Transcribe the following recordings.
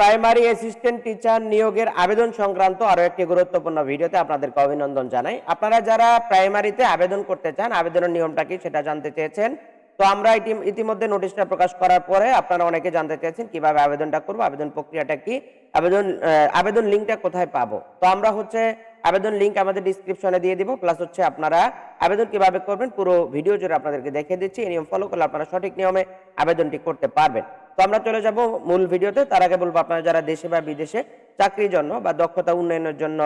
Primary assistant teacher নিয়োগের আবেদন সংক্রান্ত আরও একটি গুরুত্বপূর্ণ ভিডিওতে আপনাদেরকে অভিনন্দন জানাই। আপনারা যারা প্রাইমারিতে আবেদন করতে চান, আবেদনের নিয়মটা কি সেটা জানতে চেয়েছেন? তো আমরা ইতিমধ্যে নোটিশটা প্রকাশ করার পরে আপনারা অনেকে জানতে চেয়েছেন কীভাবে আবেদনটা করব, আবেদন প্রক্রিয়াটা কি, আবেদন আবেদন লিঙ্কটা কোথায় পাবো? তো আমরা হচ্ছে আবেদন লিঙ্ক আমাদের ডিসক্রিপশনে দিয়ে দিব প্লাস হচ্ছে আপনারা আবেদন কীভাবে করবেন, পুরো ভিডিও জুড়ে আপনাদেরকে দেখিয়ে দিচ্ছি, এই নিয়ম ফলো করলে আপনারা সঠিক নিয়মে আবেদনটি করতে পারবেন। তো আমরা চলে যাব মূল ভিডিওতে তার আগে বলব আপনারা যারা দেশে বা বিদেশে চাকরির জন্য বা দক্ষতা উন্নয়নের জন্য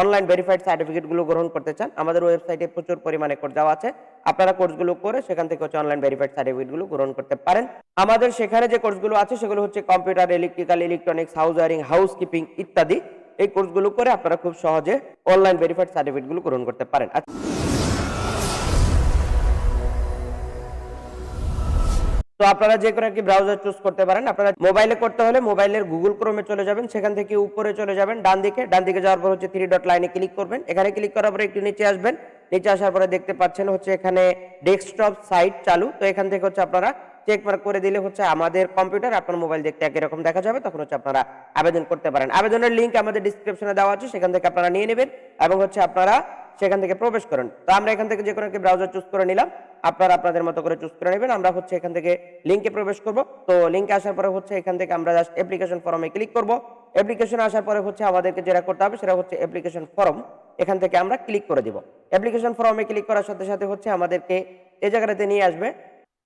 অনলাইন ভেরিফাইড সার্টিফিকেটগুলো গ্রহণ করতে চান, আমাদের ওয়েবসাইটে প্রচুর পরিমাণে কোর্স দেওয়া আছে, আপনারা কোর্সগুলো করে সেখান থেকে হচ্ছে অনলাইন ভেরিফাইড সার্টিফিকেটগুলো গ্রহণ করতে পারেন। আমাদের সেখানে যে কোর্সগুলো আছে, সেগুলো হচ্ছে computer electrical electronics house wiring housekeeping ইত্যাদি। এই কোর্সগুলো করে আপনারা খুব সহজে অনলাইন ভেরিফাইড সার্টিফিকেটগুলো গ্রহণ করতে পারেন। তো আপনারা যে কোনো একটি ব্রাউজার চুজ করতে পারেন। আপনারা মোবাইলে করতে হলে মোবাইলের গুগল ক্রোমে চলে যাবেন। সেখান থেকে উপরে চলে যাবেন, ডান দিকে। ডান দিকে যাওয়ার পর হচ্ছে থ্রি ডট লাইনে ক্লিক করবেন। এখানে ক্লিক করার পরে একটু নিচে আসবেন। নিচে আসার পরে দেখতে পাচ্ছেন হচ্ছে এখানে ডেস্কটপ সাইট চালু। তো এখান থেকে হচ্ছে আপনারা চেক করে দিলে হচ্ছে আমাদের কম্পিউটার আপনার মোবাইল দেখতে একই রকম দেখা যাবে। তখন হচ্ছে আপনারা আবেদন করতে পারেন। আবেদনের লিঙ্ক আমাদের ডিসক্রিপশনে দেওয়া আছে, সেখান থেকে আপনারা নিয়ে নেবেন এবং হচ্ছে আপনারা সেখান থেকে প্রবেশ করেন। তো আমরা এখান থেকে যে কোনো একটি ব্রাউজার চুজ করে নিলাম। আপনারা আপনাদের মতো করে চুজ করে নেবেন। আমরা হচ্ছে এখান থেকে লিঙ্কে প্রবেশ করব। তো লিঙ্কে আসার পরে হচ্ছে এখান থেকে আমরা জাস্ট অ্যাপ্লিকেশন ফর্মে ক্লিক করব। অ্যাপ্লিকেশন আসার পরে হচ্ছে আমাদেরকে যেটা করতে হবে, সেটা হচ্ছে অ্যাপ্লিকেশন ফর্ম এখান থেকে আমরা ক্লিক করে দিব। অ্যাপ্লিকেশন ফর্মে ক্লিক করার সাথে সাথে হচ্ছে আমাদেরকে এই জায়গাটাতে নিয়ে আসবে।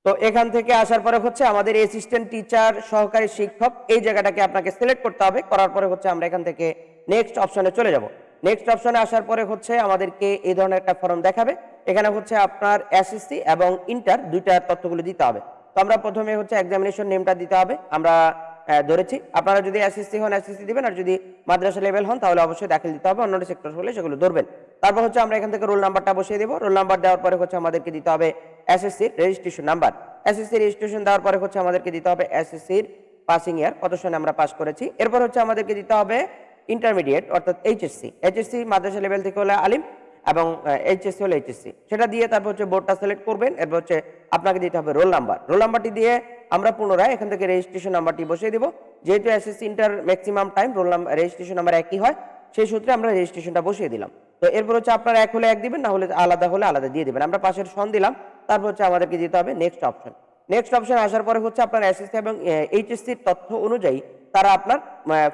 তো এখান থেকে আসার পরে হচ্ছে আমাদের অ্যাসিস্ট্যান্ট টিচার সহকারী শিক্ষক এই জায়গাটাকে আপনাকে সিলেক্ট করতে হবে। করার পরে হচ্ছে আমরা এখান থেকে নেক্সট অপশনে চলে যাব। নেক্সট অপশনে আসার পরে হচ্ছে আমাদেরকে এই ধরনের একটা ফর্ম দেখাবে। এখানে হচ্ছে আপনার এসএসসি এবং ইন্টার দুইটার তথ্যগুলো দিতে হবে। তো আমরা প্রথমে হচ্ছে এক্সামিনেশন নেমটা দিতে হবে। আমরা ধরেছি। আপনারা যদি এসএসসি হন এসএসসি দিবেন, আর যদি মাদ্রাসা লেভেল হন, তাহলে অবশ্যই দাখিল দিতে হবে। অন্য সেক্টর হলে সেগুলো ধরবেন। তারপর হচ্ছে আমরা এখান থেকে রোল নাম্বারটা বসিয়ে দেবো। রোল নাম্বার দেওয়ার পরে হচ্ছে আমাদেরকে দিতে হবে এসএসসির রেজিস্ট্রেশন নাম্বার এসএসসি রেজিস্ট্রেশন দেওয়ার পরে হচ্ছে আমাদেরকে দিতে হবে এসএসসির পাসিং ইয়ার কত সনে আমরা পাস করেছি। এরপর হচ্ছে আমাদেরকে দিতে হবে ইন্টারমিডিয়েট অর্থাৎ এইচএসসি এইচএসসি মাদ্রাসা লেভেল থেকে হলে আলিম এবং এইচএসসি হলে এইচএসসি সেটা দিয়ে তারপর হচ্ছে বোর্ডটা সিলেক্ট করবেন। এরপর হচ্ছে আপনাকে দিতে হবে রোল নাম্বার রোল নাম্বারটি দিয়ে আমরা পুনরায় এখান থেকে রেজিস্ট্রেশন নাম্বারটি বসিয়ে দেবো। যেহেতু SSC inter maximum time roll number registration number একই হয়, সেই সূত্রে আমরা রেজিস্ট্রেশনটা বসিয়ে দিলাম। তো এরপর হচ্ছে আপনারা এক হলে এক দিবেন, না হলে আলাদা হলে আলাদা দিয়ে দিবেন। আমরা পাশের সন দিলাম, তারপর হচ্ছে আমাদেরকে দিতে হবে নেক্সট অপশন নেক্সট অপশন আসার পরে হচ্ছে আপনার এসএসসি এবং এইচএসসির তথ্য অনুযায়ী তারা আপনার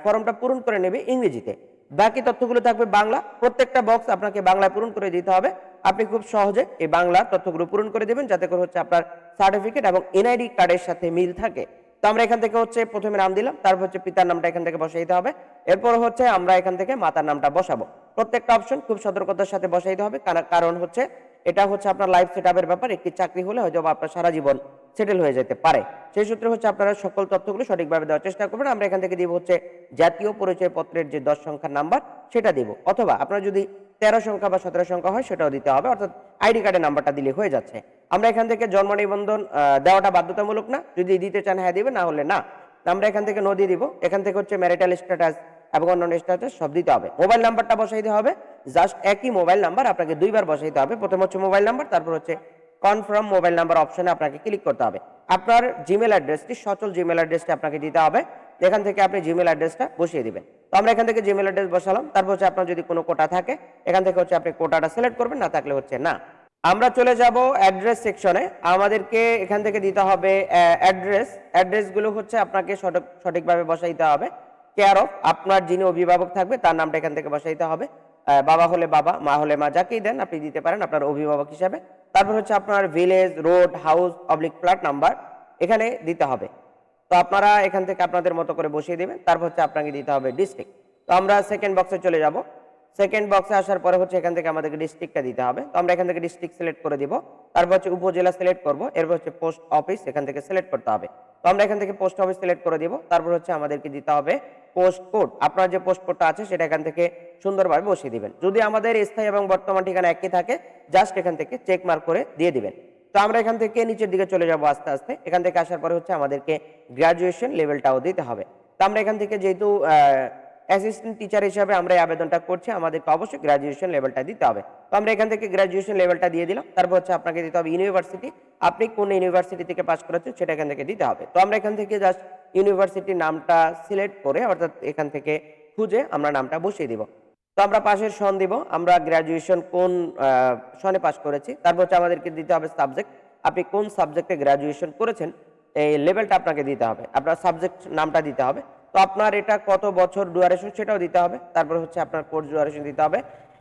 ফর্মটা পূরণ করে নেবে ইংরেজিতে। বাকি তথ্যগুলো থাকবে বাংলা। প্রত্যেকটা বক্স আপনাকে বাংলায় পূরণ করে দিতে হবে। আপনি খুব সহজে এই বাংলা তথ্যগুলো পূরণ করে দেবেন, যাতে করে হচ্ছে আপনার সার্টিফিকেট এবং এনআইডি কার্ডের সাথে মিল থাকে। তো আমরা এখান থেকে হচ্ছে প্রথমে নাম দিলাম, তারপর হচ্ছে পিতার নামটা এখান থেকে বসাইতে হবে। এরপর হচ্ছে আমরা এখান থেকে মাতার নামটা বসাবো। প্রত্যেকটা অপশন খুব সতর্কতার সাথে বসাইতে হবে। কারণ- হচ্ছে, এটা হচ্ছে আপনার লাইফ সেট আপের ব্যাপার। একটি চাকরি হলে হয়তো আপনার সারা জীবন সেটেল হয়ে যেতে পারে। সেই সূত্রে হচ্ছে আপনারা সকল তথ্যগুলো সঠিকভাবে দেওয়ার চেষ্টা করবেন। আমরা এখান থেকে দিব হচ্ছে জাতীয় পরিচয় পত্রের যে দশ সংখ্যার নাম্বার সেটা দিব। অথবা আপনার যদি তেরো সংখ্যা বা সতেরো সংখ্যা হয়, সেটাও দিতে হবে। অর্থাৎ আইডি কার্ডের নাম্বারটা দিলে হয়ে যাচ্ছে। আমরা এখান থেকে জন্ম নিবন্ধন দেওয়াটা বাধ্যতামূলক না। যদি দিতে চান হ্যাঁ দিবে না হলে না। আমরা এখান থেকে নদী দিব। এখান থেকে হচ্ছে ম্যারিটাল স্ট্যাটাস এবং অন্যান্য স্ট্যাটাস সব দিতে হবে। মোবাইল নাম্বারটা বসাইতে হবে। জাস্ট একই মোবাইল নাম্বার আপনাকে দুইবার বসাইতে হবে। প্রথম হচ্ছে মোবাইল নাম্বার, তারপর হচ্ছে কনফার্ম মোবাইল নাম্বার অপশনে আপনাকে ক্লিক করতে হবে। আপনার জিমেল অ্যাড্রেসটি সচল জিমেল অ্যাড্রেসটি আপনাকে দিতে হবে। এখান থেকে আপনি জিমেল অ্যাড্রেসটা বসিয়ে দিবেন। তো আমরা এখান থেকে জিমেল অ্যাড্রেস বসালাম। তারপর হচ্ছে আপনার যদি কোনো কোটা থাকে, এখান থেকে হচ্ছে আপনি কোটাটা সিলেক্ট করবেন, না থাকলে হচ্ছে না। আমরা চলে যাব অ্যাড্রেস সেকশনে আমাদেরকে এখান থেকে দিতে হবে অ্যাড্রেস অ্যাড্রেসগুলো হচ্ছে আপনাকে সঠিক সঠিকভাবে বসাইতে হবে। কেয়ার অফ আপনার যিনি অভিভাবক থাকবে, তার নামটা এখান থেকে বসাইতে হবে। বাবা হলে বাবা, মা হলে মা, যাকেই দেন আপনি দিতে পারেন আপনার অভিভাবক হিসাবে। তারপর হচ্ছে আপনার village road house public flat number এখানে দিতে হবে। তো আপনারা এখান থেকে আপনাদের মতো করে বসিয়ে দেবেন, তারপর হচ্ছে আপনাকে দিতে হবে ডিস্ট্রিক্ট তো আমরা সেকেন্ড বক্সে চলে যাব। সেকেন্ড বক্সে আসার পরে হচ্ছে এখান থেকে আমাদেরকে ডিস্ট্রিক্টটা দিতে হবে। তো আমরা এখান থেকে ডিস্ট্রিক্ট সিলেক্ট করে দিব। তারপর হচ্ছে উপজেলা সিলেক্ট করব। এরপর হচ্ছে পোস্ট অফিস এখান থেকে সিলেক্ট করতে হবে। তো আমরা এখান থেকে পোস্ট অফিস সিলেক্ট করে দিব। তারপর হচ্ছে আমাদেরকে দিতে হবে পোস্ট কোড আপনার যে পোস্ট কোডটা আছে, সেটা এখান থেকে সুন্দরভাবে বসিয়ে দিবেন। যদি আমাদের স্থায়ী এবং বর্তমান ঠিকানা একই থাকে জাস্ট এখান থেকে চেক মার্ক করে দিয়ে দিবেন। তো আমরা এখান থেকে নিচের দিকে চলে যাব আস্তে আস্তে। এখান থেকে আসার পরে হচ্ছে আমাদেরকে গ্রাজুয়েশন লেভেলটাও দিতে হবে। তো আমরা এখান থেকে যেহেতু অ্যাসিস্ট্যান্ট টিচার হিসাবে আমরা এই আবেদনটা করছি, আমাদেরকে অবশ্যই গ্রাজুয়েশন লেভেলটা দিতে হবে। তো আমরা এখান থেকে গ্রাজুয়েশন লেভেলটা দিয়ে দিলাম, তারপর হচ্ছে আপনাকে দিতে হবে ইউনিভার্সিটি আপনি কোন ইউনিভার্সিটি থেকে পাস করেছেন সেটা এখান থেকে দিতে হবে। তো আমরা এখান থেকে জাস্ট ইউনিভার্সিটির নামটা সিলেক্ট করে, অর্থাৎ এখান থেকে খুঁজে আমরা নামটা বসিয়ে দিব। তো আমরা পাশের সন দিব, আমরা গ্র্যাজুয়েশন কোন সনে পাস করেছি, তারপর হচ্ছে আমাদেরকে দিতে হবে সাবজেক্ট আপনি কোন সাবজেক্টে গ্র্যাজুয়েশন করেছেন, এই লেভেলটা আপনাকে দিতে হবে। আপনার সাবজেক্ট নামটা দিতে হবে। তো আপনার এটা কত বছর ডুয়ারেশন সেটাও দিতে হবে। তারপর হচ্ছে আপনার কোর্স ডুয়ারেশন দিতে হবে।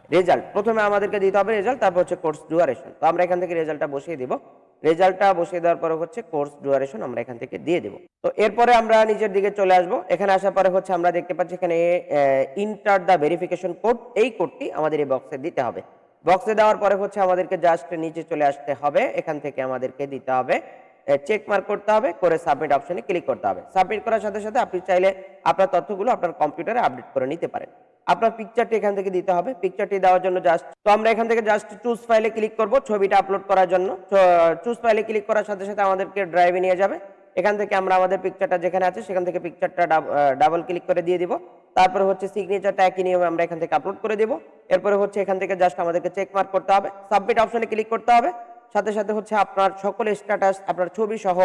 রেজাল্ট প্রথমে আমাদেরকে দিতে হবে রেজাল্ট তারপর হচ্ছে কোর্স ডুয়ারেশন তো আমরা এখান থেকে রেজাল্টটা বসিয়ে দিব। রেজাল্টটা বসিয়ে দেওয়ার পরে হচ্ছে কোর্স ডুয়ারেশন আমরা এখান থেকে দিয়ে দেব। তো এরপরে আমরা নিজের দিকে চলে আসব। এখানে আসার পরে হচ্ছে আমরা দেখতে পাচ্ছি এখানে ইন্টার দ্য ভেরিফিকেশন কোড এই কোডটি আমাদের এই বক্সে দিতে হবে। বক্সে দেওয়ার পরে হচ্ছে আমাদেরকে জাস্ট নিচে চলে আসতে হবে। এখান থেকে আমাদেরকে দিতে হবে। চেক মার্ক করতে হবে, করে সাবমিট অপশনে ক্লিক করতে হবে। সাবমিট করার সাথে সাথে আপনি চাইলে আপনার তথ্যগুলো আপনার কম্পিউটারে আপডেট করে নিতে পারেন। আপনার পিকচারটি এখান থেকে দিতে হবে। পিকচারটি দেওয়ার জন্য জাস্ট তো আমরা এখান থেকে জাস্ট চুজ ফাইলে ক্লিক করব ছবিটা আপলোড করার জন্য। চুজ ফাইলে ক্লিক করার সাথে সাথে আমাদেরকে ড্রাইভে নিয়ে যাবে। এখান থেকে আমরা আমাদের পিকচারটা যেখানে আছে সেখান থেকে পিকচারটা ডাবল ক্লিক করে দিয়ে দিব। তারপরে হচ্ছে সিগনেচারটা একই নিয়মে আমরা এখান থেকে আপলোড করে দিব। এরপরে হচ্ছে এখান থেকে জাস্ট আমাদেরকে চেক মার্ক করতে হবে। সাবমিট অপশনে ক্লিক করতে হবে। সাথে সাথে হচ্ছে আপনার সকল স্ট্যাটাস আপনার ছবি সহ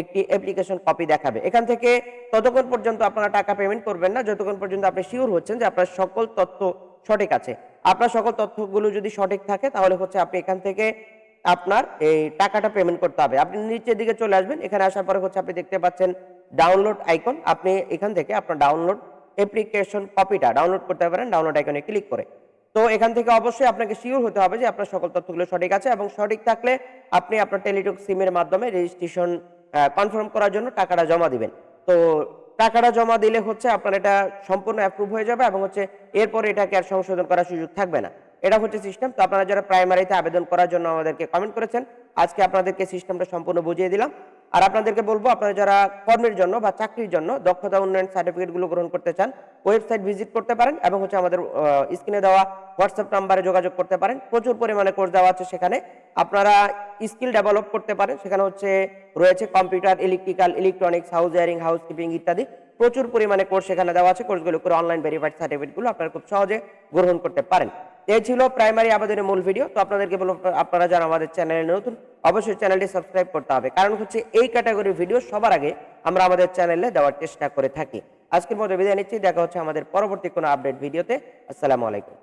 একটি অ্যাপ্লিকেশন কপি দেখাবে। এখান থেকে ততক্ষণ পর্যন্ত আপনারা টাকা পেমেন্ট করবেন না, যতক্ষণ পর্যন্ত আপনি শিওর হচ্ছেন যে আপনার সকল তথ্য সঠিক আছে। আপনার সকল তথ্যগুলো যদি সঠিক থাকে, তাহলে হচ্ছে আপনি এখান থেকে আপনার এই টাকাটা পেমেন্ট করতে হবে। আপনি নিচের দিকে চলে আসবেন, এখানে আসার পরে হচ্ছে আপনি দেখতে পাচ্ছেন ডাউনলোড আইকন আপনি এখান থেকে আপনার ডাউনলোড অ্যাপ্লিকেশন কপিটা ডাউনলোড করতে পারেন ডাউনলোড আইকনে ক্লিক করে। তো এখান থেকে অবশ্যই আপনাকে শিওর হতে হবে যে আপনার সকল তথ্যগুলো সঠিক আছে এবং সঠিক থাকলে আপনি আপনার টেলিটক সিমের মাধ্যমে রেজিস্ট্রেশন কনফার্ম করার জন্য টাকাটা জমা দিবেন। তো টাকাটা জমা দিলে হচ্ছে আপনার এটা সম্পূর্ণ অ্যাপ্রুভ হয়ে যাবে এবং হচ্ছে এরপরে এটাকে আর সংশোধন করার সুযোগ থাকবে না। এটা হচ্ছে সিস্টেম তো আপনারা যারা প্রাইমারিতে আবেদন করার জন্য আমাদেরকে কমেন্ট করেছেন, আজকে আপনাদেরকে সিস্টেমটা সম্পূর্ণ বুঝিয়ে দিলাম। আর আপনাদেরকে বলব, আপনারা যারা কর্মের জন্য বা চাকরির জন্য দক্ষতা উন্নয়ন সার্টিফিকেটগুলো গ্রহণ করতে চান ওয়েবসাইট ভিজিট করতে পারেন এবং হচ্ছে আমাদের স্ক্রিনে দেওয়া হোয়াটসঅ্যাপ নাম্বারে যোগাযোগ করতে পারেন। প্রচুর পরিমাণে কোর্স দেওয়া আছে সেখানে। আপনারা স্কিল ডেভেলপ করতে পারেন। সেখানে হচ্ছে রয়েছে computer electrical electronics house wiring housekeeping ইত্যাদি। প্রচুর পরিমাণে কোর্স সেখানে দেওয়া আছে। কোর্সগুলো করে অনলাইন ভেরিফাইড সার্টিফিকেটগুলো আপনারা খুব সহজে গ্রহণ করতে পারেন। এই ছিল প্রাইমারি আবেদনের মূল ভিডিও তো আপনাদেরকে বলব, আপনারা যারা আমাদের চ্যানেলে নতুন, অবশ্যই চ্যানেলটি সাবস্ক্রাইব করতে হবে। কারণ হচ্ছে এই ক্যাটাগরির ভিডিও সবার আগে আমরা আমাদের চ্যানেলে দেওয়ার চেষ্টা করে থাকি। আজকের মতো বিদায় নিচ্ছি। দেখা হচ্ছে আমাদের পরবর্তী কোনো আপডেট ভিডিওতে আসসালামু আলাইকুম।